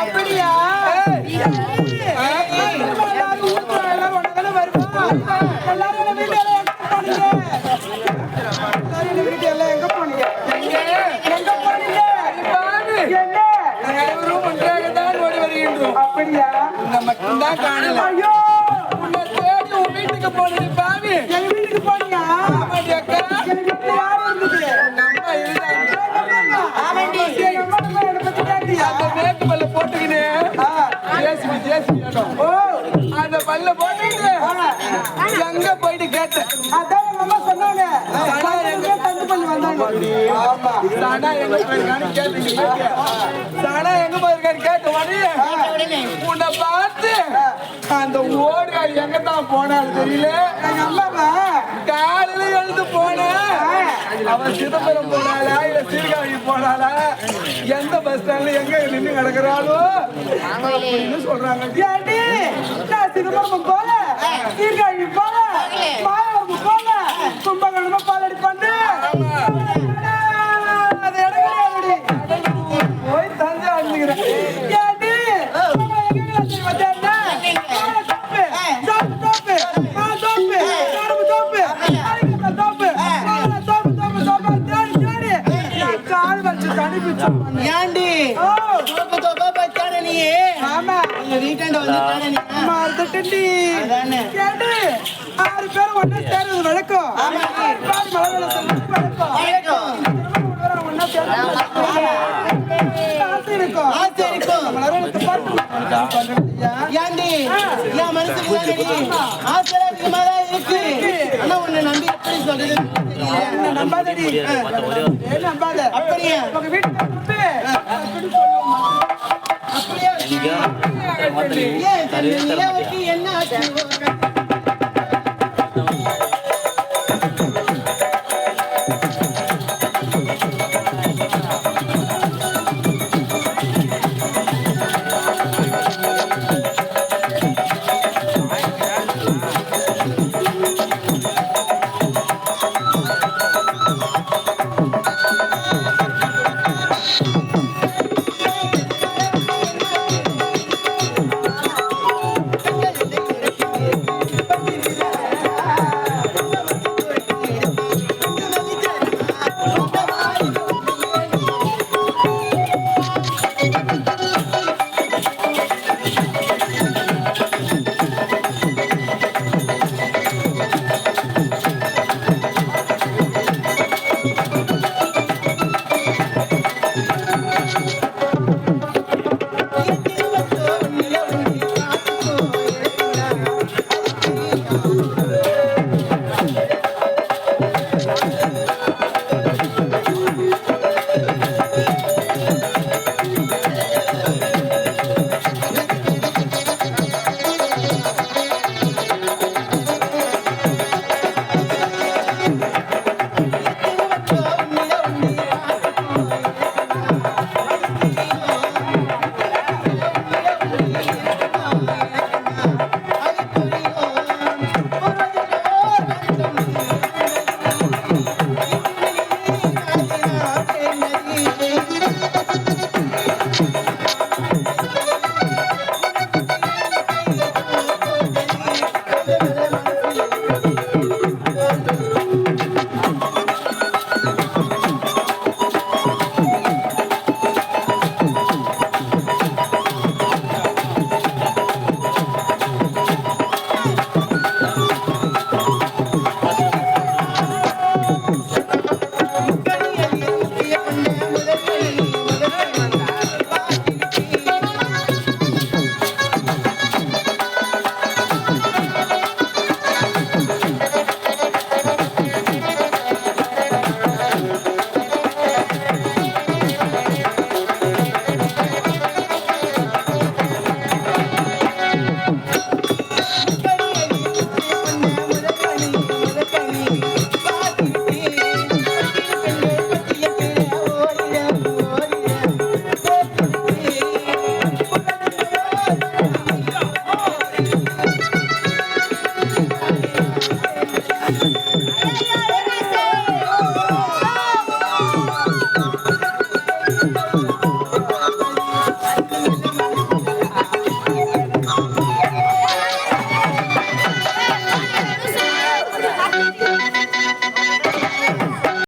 அப்படியா? பல்ல போட்டுக்கினு. சானா எங்க போயிருக்கான்னு கேட்டேன். சானா எங்க போயிருக்கான்னு கேட்ட உடனே உன்னை பார்த்து அந்த ஓடுகாய் எங்க தான் போனாலும் தெரியல. எங்க காலையில எழுந்து போனேன் அவன் சிதம்பரம் போனாளா இல்ல சீர்காழி போனாளா? எந்த பஸ் ஸ்டாண்ட்ல எங்க நின்று கிடக்குறாளோ? அப்படின்னு சொல்றாங்க. நான் சிதம்பரம் போல சீர்காழி போல ஏண்டி ஆமா உங்க வீட்டாண்ட நீ மறந்துட்டேன்டி. அதானே. ஏண்டி, ஆறு ஒண்ணா வழக்கம். ஆமா. பேர் வழக்கம். வழக்கம். ஒண்ணா சேர்றது ஏண்டி என் மனசுக்கு ஆசை அதிகமா தான் இருக்கு ஆனா உன்னை நம்பி எப்படி சொல்றது தெரியல. என்ன நம்பாதடி. ஏன் நம்பாத? அப்படியா உங்க வீட்டுக்கு நம்பு. அப்படின்னு சொல்லுவோம். அப்படியா ஏன் தம்பி நிலவுக்கு என்ன ஆச்சு